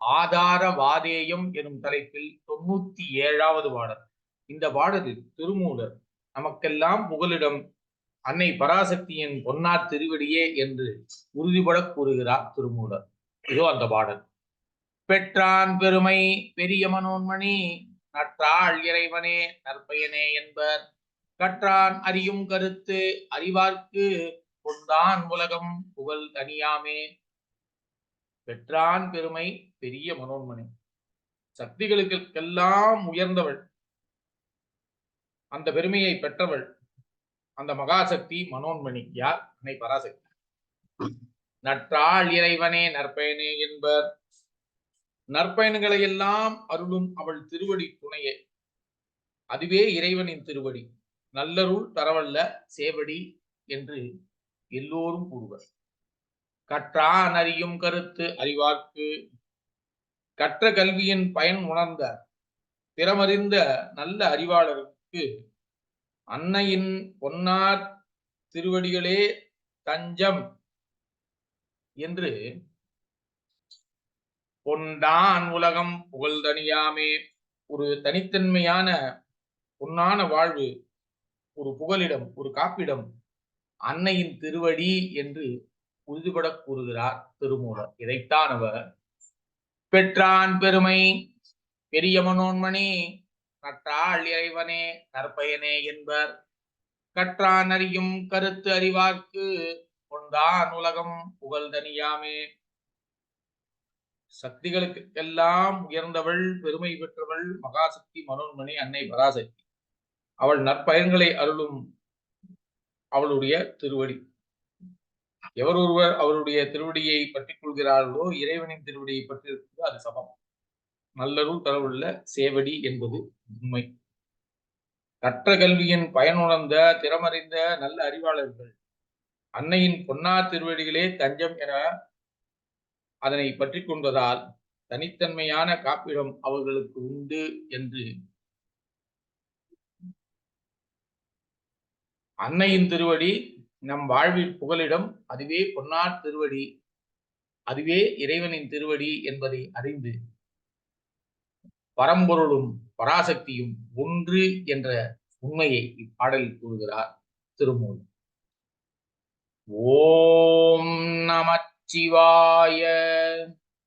ஆதார வாதேயம் எனும் தலைப்பில் தொண்ணூத்தி ஏழாவது பாடல் இந்த பாடலில் திருமூலர் நமக்கெல்லாம் புகலிடம் அன்னை பராசக்தியின் பொன்னார் திருவடியே என்று உறுதிபட கூறுகிறார் திருமூலர். இதோ அந்த பாடல் பெற்றான் பெருமை பெரிய மனோன்மணி நற்றாள் இறைவனே நற்பயனே என்பர். கற்றான் அறியும் கருத்து அறிவார்க்கு கொண்டான் உலகம் புகழ் தனியாமே பெற்றான் பெருமை பெரிய மனோன்மணி. சக்திகளுக்கெல்லாம் உயர்ந்தவள். அந்த பெருமையை பெற்றவள் அந்த மகாசக்தி மனோன்மணி. யார்? அன்னை பராசக்தி. நற்றாள் இறைவனே நற்பயனே என்பர். நற்பயன்களை எல்லாம் அருளும் அவள் திருவடி துணையே. அதுவே இறைவனின் திருவடி. நல்லருள் தரவல்ல சேவடி என்று எல்லோரும் கூறுவர். கற்றான் அறியும் கருத்து அறிவார்க்கு. கற்ற கல்வியின் பயன் உணர்ந்த திறமறிந்த நல்ல அறிவாளருக்கு அன்னையின் பொன்னார் திருவடிகளே தஞ்சம் என்று பொன்டான் உலகம் புகழ்தனியாமே ஒரு தனித்தன்மையான பொன்னான வாழ்வு ஒரு புகலிடம் ஒரு காப்பிடம் அன்னையின் திருவடி என்று உறுதிபட கூறுகிறார் திருமூலர். இதைத்தான் அவர் பெற்றான் பெருமை பெரிய மனோன்மணி கற்றாள் இறைவனே நற்பயனே என்பர். கற்றான் அறியும் கருத்து அறிவார்க்கு கொண்டான் உலகம் புகழ்தனியாமே சக்திகளுக்கு எல்லாம் உயர்ந்தவள் பெருமை பெற்றவள் மகாசக்தி மனோன்மணி அன்னை பராசக்தி. அவள் நற்பயன்களை அருளும் அவளுடைய திருவடி. எவர் ஒருவர் அவருடைய திருவடியை பற்றி கொள்கிறார்களோ இறைவனின் திருவடியை பற்றி அது சமம். நல்லருள் தரவுள்ள சேவடி என்பது உண்மை. கற்ற கல்வியின் பயனுணர்ந்த திறமறிந்த நல்ல அறிவாளர்கள். அன்னையின் பொன்னா திருவடிகளே தஞ்சம் என அதனை பற்றி கொண்டதால் தனித்தன்மையான காப்பிடம் அவர்களுக்கு உண்டு என்று. அன்னையின் திருவடி நம் வாழ்வில் புகலிடம் அதுவே பொன்னார் திருவடி அதுவே இறைவனின் திருவடி என்பதை அறிந்து பரம்பொருளும் பராசக்தியும் ஒன்று என்ற உண்மையை இப்பாடலில் கூறுகிறார் திருமூல் ஓம் நமச்சிவாய